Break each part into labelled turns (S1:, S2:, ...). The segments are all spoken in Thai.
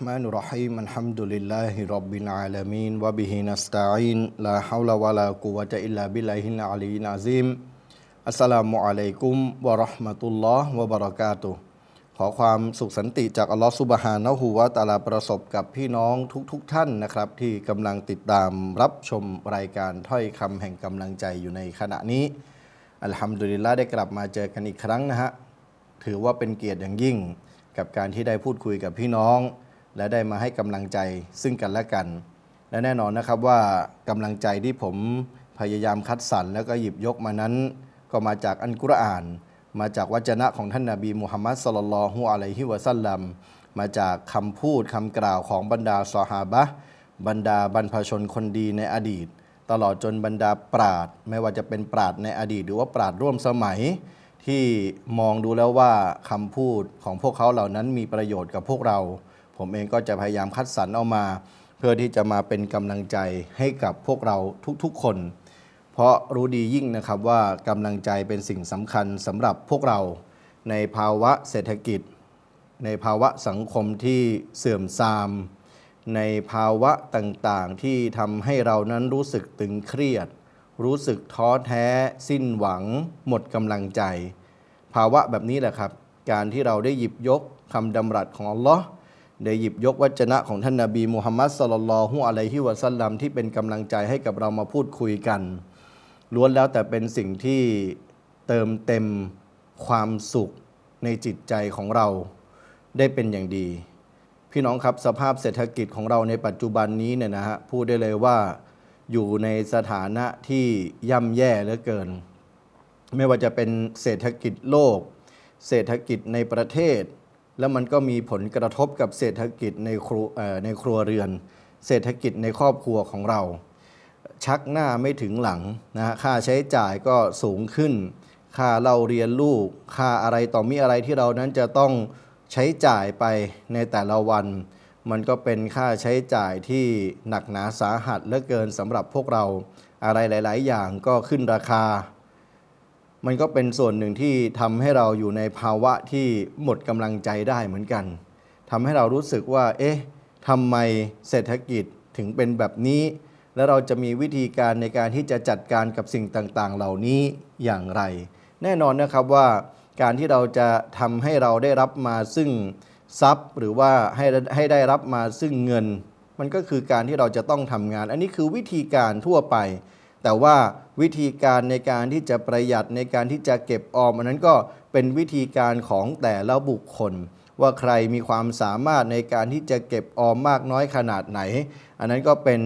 S1: الرحمن الرحيم الحمد لله رب العالمين وبه نستعين لا حول ولا قوة إلا بالله العلي العظيم السلام عليكم ورحمة الله وبركاته ขอความสุขสันติจากอัลลอฮฺสุบฮานะฮูวะตาลาประสบกับพี่น้องทุกๆทท่านนะครับ ที่กำลังติดตามรับชมรายการถ้อยคำแห่งกำลังใจอยู่ในขณะนี้ อัลฮัมดุลิลลาห์ได้กลับมาเจอกันอีกครั้งนะฮะถือว่าเป็นเกียรติอย่างยิ่ง กับการที่ได้พูดคุยกับพี่น้อง และได้มาให้กำลังใจซึ่งกันและกัน และแน่นอนนะครับว่ากำลังใจที่ผมพยายามคัดสรรแล้วก็หยิบยกมานั้น ก็มาจากอันกุรอาน มาจากวจนะของท่านนาบีมุฮัมมัดสลลัลฮุอะลัยฮิวะสัลลัมมาจากคำพูดคำกล่าวของบรรดาซอฮาบะบรรดาบรรพชนคนดีในอดีต ตลอดจนบรรดาปราดไม่ว่าจะเป็นปราดในอดีต หรือว่าปราดร่วมสมัย ที่มองดูแล้วว่าคำพูดของพวกเขาเหล่านั้นมีประโยชน์กับพวกเรา ผมเองก็จะพยายามคัดสรรเอามา เพื่อที่จะมาเป็นกำลังใจให้กับพวกเราทุกๆคน เพราะรู้ดียิ่งนะครับว่ากำลังใจเป็นสิ่งสำคัญสำหรับพวกเราในภาวะเศรษฐกิจ ในภาวะสังคมที่เสื่อมทราม ในภาวะต่างๆ ที่ทำให้เรานั้นรู้สึกตึงเครียด รู้สึกท้อแท้ สิ้นหวัง หมดกำลังใจ ภาวะแบบนี้แหละครับ การที่เราได้หยิบยกคำดำรัสของอัลลอฮ์ ได้หยิบยกวจนะของท่านนาบีมุฮัมมัดสลลัลฮุอะลัยฮิวะสัลลัมที่เป็นกำลังใจให้กับเรามาพูดคุยกัน ล้วนแล้วแต่เป็นสิ่งที่เติมเต็มความสุขในจิตใจของเราได้เป็นอย่างดี พี่น้องครับสภาพเศรษฐกิจของเราในปัจจุบันนี้เนี่ยนะฮะพูดได้เลยว่าอยู่ในสถานะที่ย่ำแย่เหลือเกิน ไม่ว่าจะเป็นเศรษฐกิจโลก เศรษฐกิจในประเทศ แล้วมันก็มีผลกระทบกับเศรษฐกิจในครัวเอ่อในครัวเรือน เศรษฐกิจในครอบครัวของเรา ชักหน้าไม่ถึงหลังนะฮะค่าใช้จ่ายก็สูงขึ้น ค่าเราเรียนลูก ค่าอะไรต่อมีอะไรที่เรานั้นจะต้องใช้จ่ายไปในแต่ละวัน มันก็เป็นค่าใช้จ่ายที่หนักหนาสาหัสเหลือเกินสำหรับพวกเราอะไรหลาย ๆ อย่างก็ขึ้นราคา มันก็เป็นส่วนหนึ่งที่ทำให้เราอยู่ในภาวะที่หมดกำลังใจได้เหมือนกันทำให้เรารู้สึกว่า เอ๊ะทำไมเศรษฐกิจถึงเป็นแบบนี้ แล้วเราจะมีวิธีการในการที่จะจัดการกับสิ่งต่างๆ เหล่านี้อย่างไร แน่นอนนะครับว่าการที่เราจะทำให้เราได้รับมาซึ่งทรัพย์หรือว่าให้ให้ได้รับมาซึ่งเงิน มันก็คือการที่เราจะต้องทำงาน อันนี้คือวิธีการทั่วไป แต่ว่าวิธีการในการที่จะประหยัดในการที่จะเก็บออมอันนั้นก็เป็นวิธีการของแต่ละบุคคล ว่าใครมีความสามารถในการที่จะเก็บออมมากน้อยขนาดไหน อันนั้นก็เป็น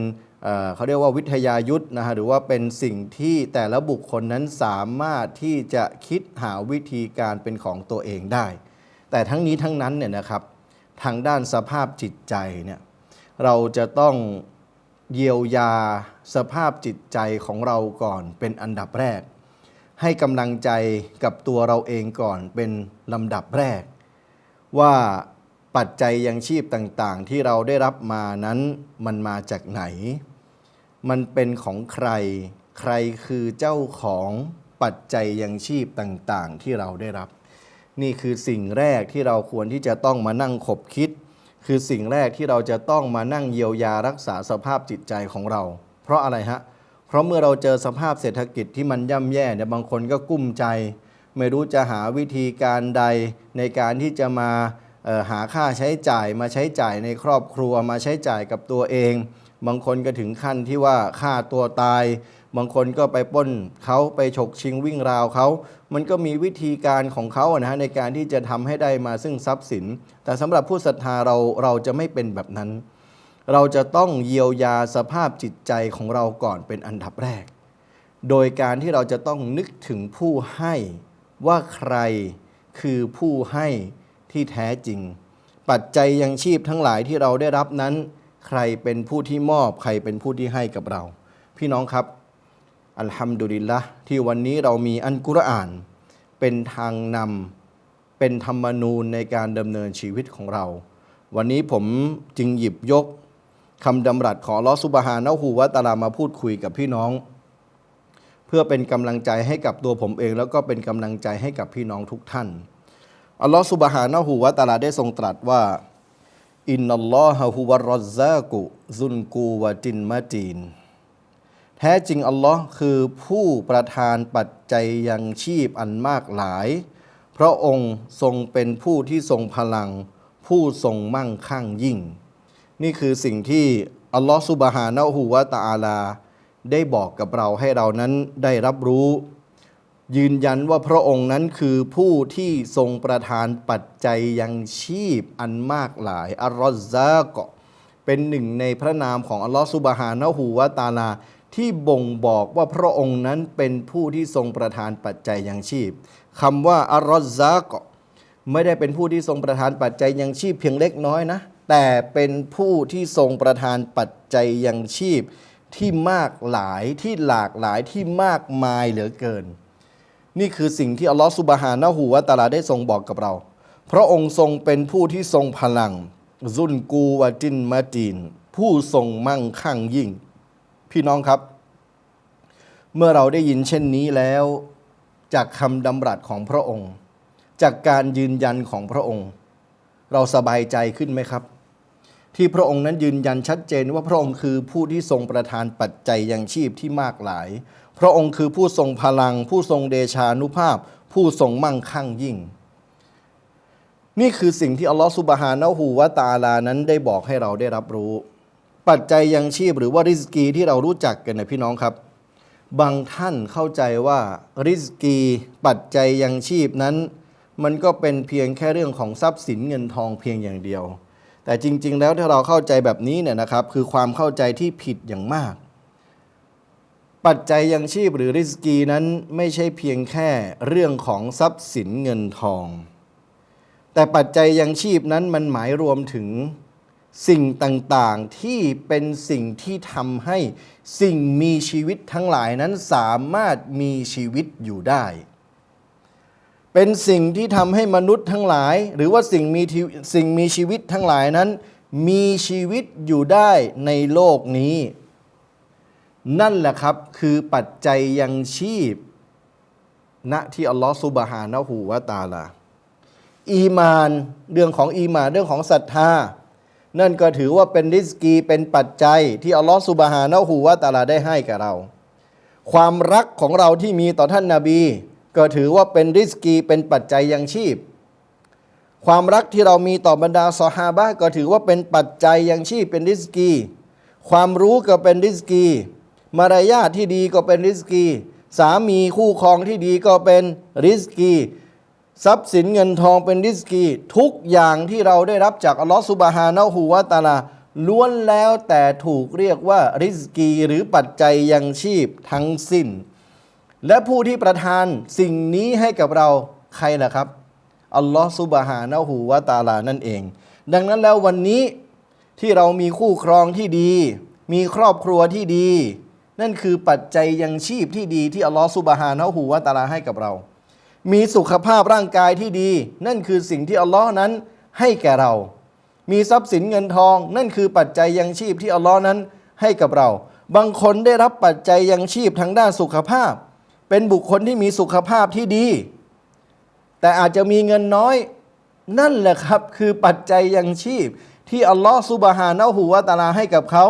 S1: เขาเรียกว่าวิทยายุทธ์นะฮะหรือว่าเป็นสิ่งที่แต่ละบุคคลนั้นสามารถที่จะคิดหาวิธีการเป็นของตัวเองได้ แต่ทั้งนี้ทั้งนั้นเนี่ยนะครับทางด้านสภาพจิตใจเนี่ยเราจะต้อง เยียวยาสภาพจิตใจของเราก่อนเป็นอันดับแรก ให้กำลังใจกับตัวเราเองก่อนเป็นลำดับแรก ว่าปัจจัยยังชีพต่างๆ ที่เราได้รับมานั้นมันมาจากไหน มันเป็นของใคร ใครคือเจ้าของปัจจัยยังชีพต่างๆ ที่เราได้รับ นี่คือสิ่งแรกที่เราควรที่จะต้องมานั่งขบคิด คือสิ่งแรกที่เราจะต้องมานั่งเยียวยารักษาสภาพจิตใจของเรา เพราะอะไรฮะ เพราะเมื่อเราเจอสภาพเศรษฐกิจที่มันย่ำแย่เนี่ยบางคนก็กุ้มใจ ไม่รู้จะหาวิธีการใดในการที่จะมาหาค่าใช้จ่ายมาใช้จ่ายในครอบครัวมาใช้จ่ายกับตัวเอง บางคนก็ถึงขั้นที่ว่าฆ่าตัวตาย บางคนก็ไปป้นเขาไปฉกชิงวิ่งราวเขา มันก็มีวิธีการของเขาอะนะฮะในการที่จะทำให้ได้มาซึ่งทรัพย์สิน แต่สำหรับผู้ศรัทธาเราเราจะไม่เป็นแบบนั้น เราจะต้องเยียวยาสภาพจิตใจของเราก่อนเป็นอันดับแรก โดยการที่เราจะต้องนึกถึงผู้ให้ว่าใครคือผู้ให้ที่แท้จริง ปัจจัยยังชีพทั้งหลายที่เราได้รับนั้น ใครเป็นผู้ที่มอบ ใครเป็นผู้ที่ให้กับเรา พี่น้องครับ อัลฮัมดุลิลละที่วันนี้เรามีอันกุรอาน เป็นทางนำเป็นธรรมนูญในการดำเนินชีวิตของเรา วันนี้ผมจึงหยิบยกคำดำรัสของลอฮฺซุบฮานะฮูวะตาลามาพูดคุยกับพี่น้อง เพื่อเป็นกำลังใจให้กับตัวผมเอง แล้วก็เป็นกำลังใจให้กับพี่น้องทุกท่านอัลลอฮฺสุบฮานะฮูวะตาลาได้ทรงตรัสว่าอินนัลลอฮะฮุวะรอซากุซุนกูวะตินมาตีน แท้จริงอัลลอฮ์คือผู้ประทานปัจจัยยังชีพอันมากหลาย พระองค์ทรงเป็นผู้ที่ทรงพลัง ผู้ทรงมั่งคั่งยิ่ง นี่คือสิ่งที่อัลลอฮ์สุบฮานะฮูวะตะอาลา ได้บอกกับเราให้เรานั้นได้รับรู้ ยืนยันว่าพระองค์นั้นคือผู้ที่ทรงประทานปัจจัยยังชีพอันมากหลายอัลลอฮ์ซาเกาะเป็นหนึ่งในพระนามของอัลลอฮ์สุบฮานะฮูวะตาลา ที่บ่งบอกว่าพระองค์นั้นเป็นผู้ที่ทรงประทานปัจจัยยังชีพคำว่าอัลอฮ์ซาเกาะไม่ได้เป็นผู้ที่ทรงประทานปัจจัยยังชีพเพียงเล็กน้อยนะ แต่เป็นผู้ที่ทรงประทานปัจจัยยังชีพที่มากหลายที่หลากหลายที่มากมายเหลือเกิน นี่คือสิ่งที่อัลลอฮฺสุบฮานะฮูวะตาลาได้ทรงบอกกับเรา พระองค์ทรงเป็นผู้ที่ทรงพลัง ซุนกูวะจินมาจีน ผู้ทรงมั่งคั่งยิ่ง พี่น้องครับ เมื่อเราได้ยินเช่นนี้แล้ว จากคำดำรัสของพระองค์ จากการยืนยันของพระองค์ เราสบายใจขึ้นไหมครับ ที่พระองค์นั้นยืนยันชัดเจนว่าพระองค์คือผู้ที่ทรงประทานปัจจัยยังชีพที่มากหลาย พระองค์คือผู้ทรงพลัง ผู้ทรงเดชานุภาพ ผู้ทรงมั่งคั่งยิ่งนี่คือสิ่งที่อัลลอฮฺสุบฮานะฮูวะตาลานั้นได้บอกให้เราได้รับรู้ ปัจจัยยังชีพหรือว่าริสกีที่เรารู้จักกันนะพี่น้องครับ บางท่านเข้าใจว่าริสกี ปัจจัยยังชีพนั้น มันก็เป็นเพียงแค่เรื่องของทรัพย์สินเงินทองเพียงอย่างเดียว แต่จริง ๆ แล้วถ้าเราเข้าใจแบบนี้เนี่ยนะครับ คือความเข้าใจที่ผิดอย่างมาก ปัจจัยยังชีพหรือริสกีนั้นไม่ใช่เพียงแค่เรื่องของทรัพย์สินเงินทอง แต่ปัจจัยยังชีพนั้นมันหมายรวมถึง สิ่งต่างๆที่เป็นสิ่งที่ทำให้สิ่งมีชีวิตทั้งหลายนั้นสามารถมีชีวิตอยู่ได้ เป็นสิ่งที่ทำให้มนุษย์ทั้งหลาย หรือว่าสิ่งมีสิ่งมีชีวิตทั้งหลายนั้น มีชีวิตอยู่ได้ในโลกนี้ นั่นแหละครับคือปัจจัยยังชีพณที่อัลลอฮฺซุบฮานะฮูวะตาลา อีมานเรื่องของอีมานเรื่องของศรัทธา นั่นก็ถือว่าเป็นริสกีเป็นปัจจัยที่อัลลอฮฺสุบฮานะฮูวะตาลาได้ให้กับเรา ความรักของเราที่มีต่อท่านนาบี ก็ถือว่าเป็นริสกีเป็นปัจจัยยังชีพ ความรักที่เรามีต่อบรรดาซอฮาบะก็ถือว่าเป็นปัจจัยยังชีพเป็นริสกี ความรู้ก็เป็นริสกี มารยาทที่ดีก็เป็นริสกี สามีคู่ครองที่ดีก็เป็นริสกี ทรัพย์สินเงินทองเป็นริสกี ทุกอย่างที่เราได้รับจากอัลลอฮฺสุบฮานะฮูวะตาลาล้วนแล้วแต่ถูกเรียกว่าริสกีหรือปัจจัยยังชีพทั้งสิ้น และผู้ที่ประทานสิ่งนี้ให้กับเราใครล่ะครับอัลลอฮฺสุบฮานะฮูวะตาลานั่นเอง ดังนั้นแล้ววันนี้ที่เรามีคู่ครองที่ดี มีครอบครัวที่ดี นั่นคือปัจจัยยังชีพที่ดีที่อัลลอฮฺสุบฮานะฮูวะตาลาให้กับเรา มีสุขภาพร่างกายที่ดี นั่นคือสิ่งที่อัลลอฮ์นั้นให้แก่เรา มีทรัพย์สินเงินทอง นั่นคือปัจจัยยังชีพที่อัลลอฮ์นั้นให้กับเรา บางคนได้รับปัจจัยยังชีพทางด้านสุขภาพ เป็นบุคคลที่มีสุขภาพที่ดี แต่อาจจะมีเงินน้อย นั่นแหละครับคือปัจจัยยังชีพ ที่อัลลอฮ์ซุบฮานะฮูวะตาลาให้กับเขา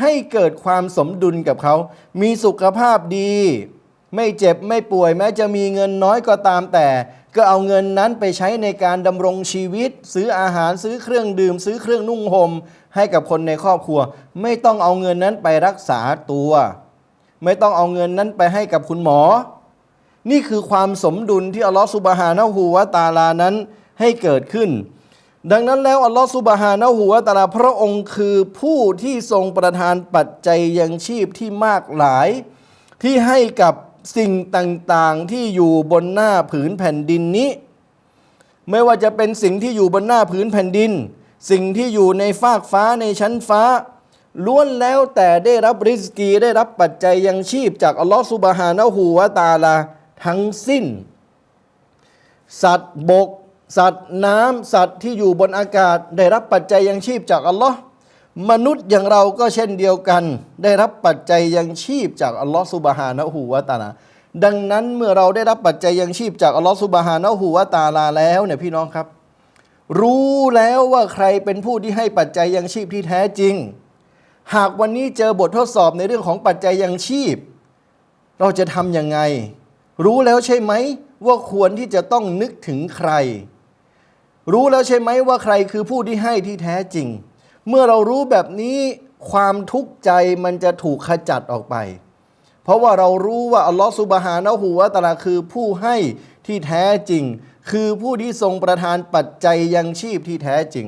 S1: ให้เกิดความสมดุลกับเขา มีสุขภาพดี ไม่เจ็บไม่ป่วยแม้จะมีเงินน้อยก็ตามแต่ ก็เอาเงินนั้นไปใช้ในการดำรงชีวิต ซื้ออาหารซื้อเครื่องดื่ม ซื้อเครื่องนุ่งห่มให้กับคนในครอบครัว ไม่ต้องเอาเงินนั้นไปรักษาตัว ไม่ต้องเอาเงินนั้นไปให้กับคุณหมอ นี่คือความสมดุลที่อัลลอฮฺสุบฮานะฮูวะตาลานั้นให้เกิดขึ้น ดังนั้นแล้วอัลลอฮฺสุบฮานะฮูวะตาลาพระองค์คือผู้ที่ทรงประทานปัจจัยยังชีพที่มากหลาย ที่ให้กับ สิ่งต่างๆที่อยู่บนหน้าผืนแผ่นดินนี้ ไม่ว่าจะเป็นสิ่งที่อยู่บนหน้าผืนแผ่นดิน สิ่งที่อยู่ในฟากฟ้าในชั้นฟ้า ล้วนแล้วแต่ได้รับริสกีได้รับปัจจัยยังชีพจากอัลลอฮฺสุบฮานะฮูวะตาลาทั้งสิ้น สัตว์บก สัตว์น้ำสัตว์ที่อยู่บนอากาศ ได้รับปัจจัยยังชีพจากอัลลอฮ์ มนุษย์อย่างเราก็เช่นเดียวกัน ได้รับปัจจัยยังชีพจากอัลลอฮ์สุบฮานะฮูวะตาลาดังนั้นเมื่อเราได้รับปัจจัยยังชีพจากอัลลอฮ์สุบฮานะฮูวะตาลาแล้วเนี่ยพี่น้องครับ รู้แล้วว่าใครเป็นผู้ที่ให้ปัจจัยยังชีพที่แท้จริง หากวันนี้เจอบททดสอบในเรื่องของปัจจัยยังชีพ เราจะทำยังไง รู้แล้วใช่ไหมว่าควรที่จะต้องนึกถึงใคร รู้แล้วใช่ไหมว่าใครคือผู้ที่ให้ที่แท้จริง เมื่อเรารู้แบบนี้ความทุกข์ใจมันจะถูกขจัดออกไป เพราะว่าเรารู้ว่าอัลลอฮฺสุบฮานะฮูวะตะอาลาคือผู้ให้ที่แท้จริง คือผู้ที่ทรงประทานปัจจัยยังชีพที่แท้จริง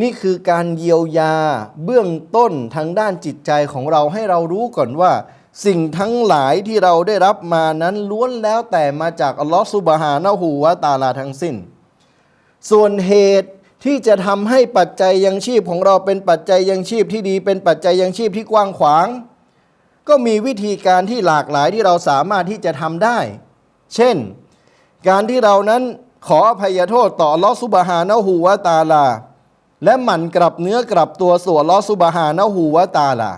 S1: นี่คือการเยียวยาเบื้องต้นทางด้านจิตใจของเราให้เรารู้ก่อนว่า สิ่งทั้งหลายที่เราได้รับมานั้นล้วนแล้วแต่มาจากอัลลอฮฺสุบฮานะฮูวะตาลาทั้งสิ้น ส่วนเหตุ ที่จะทำให้ปัจจัยยังชีพของเราเป็นปัจจัยยังชีพที่ดี เป็นปัจจัยยังชีพที่กว้างขวาง ก็มีวิธีการที่หลากหลายที่เราสามารถที่จะทำได้ เช่น การที่เรานั้นขออภัยโทษต่อลอฮฺซุบฮานะฮูวะตาลา และหมั่นกลับเนื้อกลับตัวสู่อัลอฮฺซุบฮานะฮูวะตาลา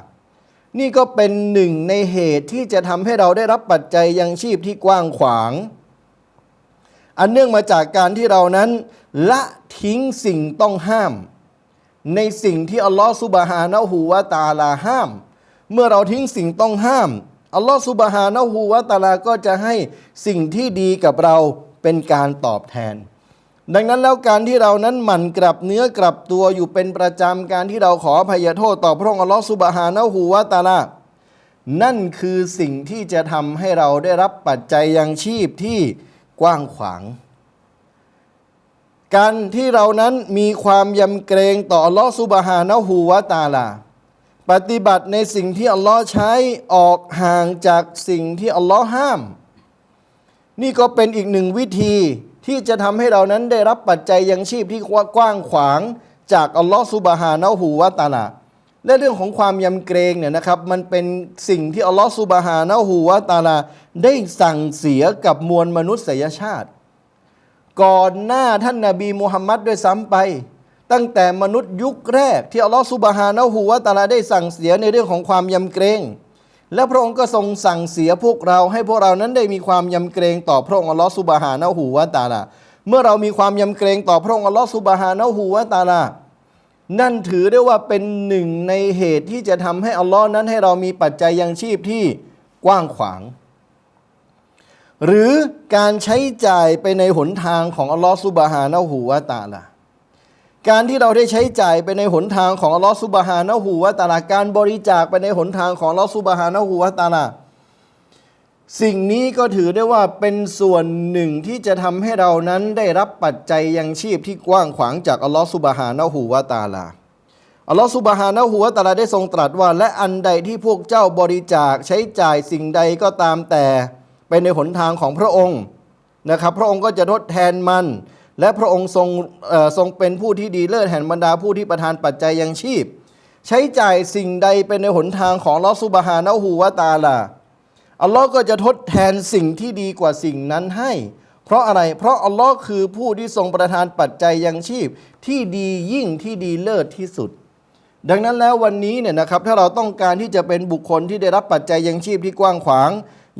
S1: นี่ก็เป็นหนึ่งในเหตุที่จะทำให้เราได้รับปัจจัยยังชีพที่กว้างขวาง อันเนื่องมาจากการที่เรานั้น ละทิ้งสิ่งต้องห้าม ในสิ่งที่อัลลอฮฺซุบฮานะฮูวะตาลาห้าม เมื่อเราทิ้งสิ่งต้องห้าม อัลลอฮฺซุบฮานะฮูวะตาลาก็จะให้สิ่งที่ดีกับเราเป็นการตอบแทน ดังนั้นแล้วการที่เรานั้นหมั่นกลับเนื้อกลับตัวอยู่เป็นประจำการที่เราขออภัยโทษต่อพระองค์อัลลอฮฺซุบฮานะฮูวะตาลานั่นคือสิ่งที่จะทำให้เราได้รับปัจจัยยังชีพที่กว้างขวาง การที่เรานั้นมีความยำเกรงต่ออัลลอฮฺซุบฮานะฮูวะตาลา ปฏิบัติในสิ่งที่อัลลอฮ์ใช้ออกห่างจากสิ่งที่อัลลอฮ์ห้าม นี่ก็เป็นอีกหนึ่งวิธีที่จะทำให้เรานั้นได้รับปัจจัยยังชีพที่กว้างขวางจากอัลลอฮ์ซุบฮานะฮูวะตาลาและเรื่องของความยำเกรงเนี่ยนะครับ มันเป็นสิ่งที่อัลลอฮ์ซุบฮานะฮูวะตาลาได้สั่งเสียกับมวลมนุษยชาติ ก่อนหน้าท่านนาบีมุฮัมมัดด้วยซ้ำไป ตั้งแต่มนุษย์ยุคแรก ที่อัลลอฮฺซุบฮานะฮูวะตาลาได้สั่งเสียในเรื่องของความยำเกรง และพระองค์ก็ทรงสั่งเสียพวกเรา ให้พวกเรานั้นได้มีความยำเกรงต่อพระองค์อัลลอฮฺซุบฮานะฮูวะตาลาเมื่อเรามีความยำเกรงต่อพระองค์อัลลอฮฺซุบฮานะฮูวะตาลานั่นถือได้ว่าเป็นหนึ่งในเหตุที่จะทำให้อัลลอฮ์นั้นให้เรามีปัจจัยยังชีพที่กว้างขวาง หรือการใช้จ่ายไปในหนทางของอัลลอฮฺซุบฮานะฮูวะตาลาการที่เราได้ใช้จ่ายไปในหนทางของอัลลอฮฺซุบฮานะฮูวะตาลาการบริจาคไปในหนทางของอัลลอฮฺซุบฮานะฮูวะตาลาสิ่งนี้ก็ถือได้ว่าเป็นส่วนหนึ่งที่จะทำให้เรานั้นได้รับปัจจัยยังชีพที่กว้างขวางจากอัลลอฮฺซุบฮานะฮูวะตาลาอัลลอฮฺซุบฮานะฮูวะตาลาได้ทรงตรัสว่า และอันใดที่พวกเจ้าบริจาคใช้จ่ายสิ่งใดก็ตามแต่ ไปในหนทางของพระองค์นะครับพระองค์ก็จะทดแทนมัน และพระองค์ทรงทรงเป็นผู้ที่ดีเลิศแห่งบรรดาผู้ที่ประทานปัจจัยยังชีพ ใช้จ่ายสิ่งใดไปในหนทางของลอฮฺซุบฮานะฮูวะตาลาอัลลอฮ์ก็จะทดแทนสิ่งที่ดีกว่าสิ่งนั้นให้ เพราะอะไรเพราะอัลลอฮ์คือผู้ที่ทรงประทานปัจจัยยังชีพ ที่ดียิ่งที่ดีเลิศที่สุด ดังนั้นแล้ววันนี้เนี่ยนะครับถ้าเราต้องการที่จะเป็นบุคคลที่ได้รับปัจจัยยังชีพที่กว้างขวาง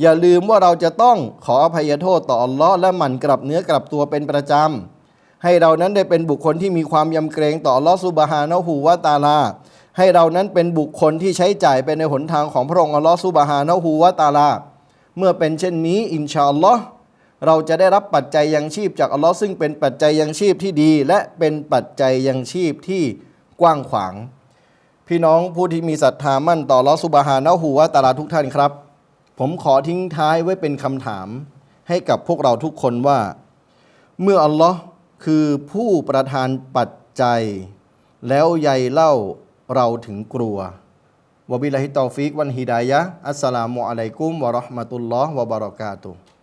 S1: อย่าลืมว่าเราจะต้องขออภัยโทษต่ออัลลอฮ์และหมั่นกลับเนื้อกลับตัวเป็นประจำ ให้เรานั้นได้เป็นบุคคลที่มีความยำเกรงต่ออัลลอฮ์ซุบฮานะฮูวะตาลา ให้เรานั้นเป็นบุคคลที่ใช้จ่ายไปในหนทางของพระองค์อัลลอฮ์ซุบฮานะฮูวะตาลา เมื่อเป็นเช่นนี้อินชาอัลลอฮ์เราจะได้รับปัจจัยยังชีพจากอัลลอฮ์ซึ่งเป็นปัจจัยยังชีพที่ดี และเป็นปัจจัยยังชีพที่กว้างขวาง พี่น้องผู้ที่มีศรัทธามั่นต่ออัลลอฮ์ซุบฮานะฮูวะตาลาทุกท่านครับ ผมขอทิ้งท้ายไว้เป็นคำถามให้กับพวกเราทุกคนว่า เมื่ออัลลอฮ์คือผู้ประทานปัจจัย แล้วใยเล่าเราถึงกลัววบิลาฮิตอฟิกวันฮิดายะอัสสลามุอะลัยกุมวะราะห์มะตุลลอฮ์วะบะเราะกาตุฮ์